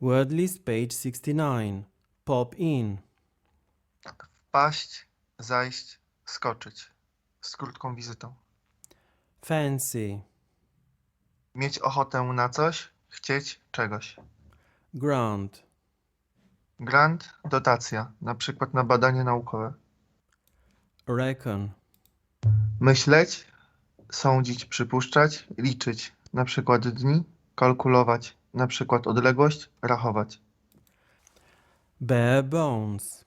Word list page 69. Pop in. Wpaść, zajść, skoczyć. Z krótką wizytą. Fancy. Mieć ochotę na coś, chcieć czegoś. Grant. Grant, dotacja, na przykład na badanie naukowe. Reckon. Myśleć, sądzić, przypuszczać, liczyć, na przykład dni, kalkulować, na przykład odległość, rachować. Bare bones.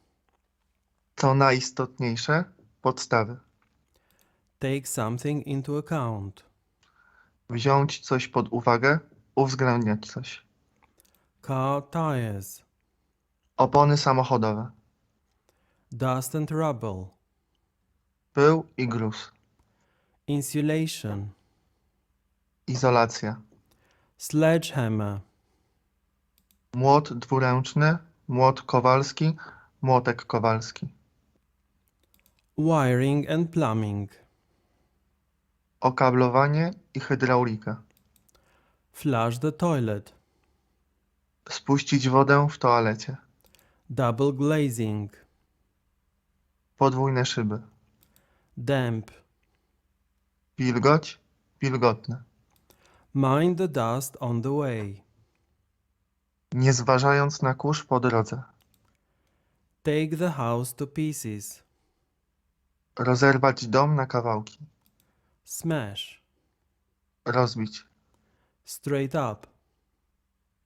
Co najistotniejsze, podstawy. Take something into account. Wziąć coś pod uwagę, uwzględniać coś. Car tires. Opony samochodowe. Dust and rubble. Pył i gruz. Insulation. Izolacja. Sledgehammer. Młot dwuręczny, młot kowalski, młotek kowalski. Wiring and plumbing. Okablowanie i hydraulika. Flush the toilet. Spuścić wodę w toalecie. Double glazing. Podwójne szyby. Damp. Wilgoć, wilgotne. Mind the dust on the way. Nie zważając na kurz po drodze. Take the house to pieces. Rozerwać dom na kawałki. Smash. Rozbić. Straight up.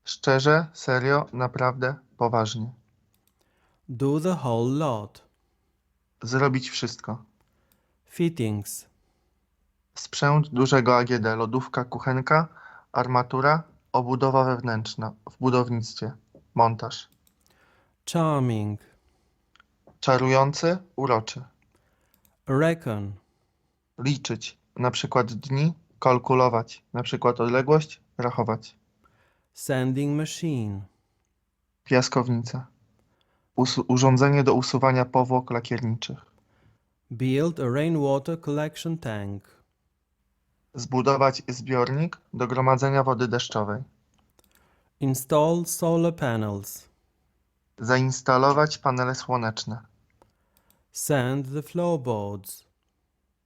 Szczerze, serio, naprawdę, poważnie. Do the whole lot. Zrobić wszystko. Fittings. Sprzęt dużego AGD, lodówka, kuchenka, armatura, obudowa wewnętrzna w budownictwie, montaż. Charming. Czarujący, uroczy. Reckon. Liczyć, na przykład dni, kalkulować, na przykład odległość, rachować. Sanding machine. Piaskownica. Usu- urządzenie do usuwania powłok lakierniczych. Build a rainwater collection tank. Zbudować zbiornik do gromadzenia wody deszczowej. Install solar panels. Zainstalować panele słoneczne. Sand the floorboards.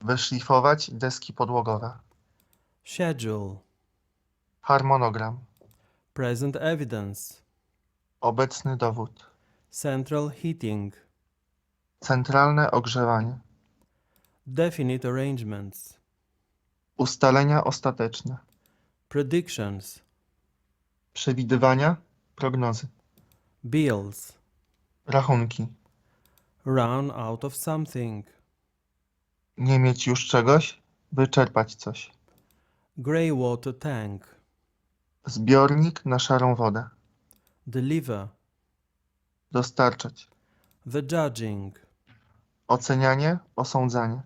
Wyszlifować deski podłogowe. Schedule. Harmonogram. Present evidence. Obecny dowód. Central heating. Centralne ogrzewanie. Definite arrangements. Ustalenia ostateczne. Predictions. Przewidywania. Prognozy. Bills. Rachunki. Run out of something. Nie mieć już czegoś. Wyczerpać coś. Grey water tank. Zbiornik na szarą wodę. Deliver. Dostarczać. The judging. Ocenianie. Osądzanie.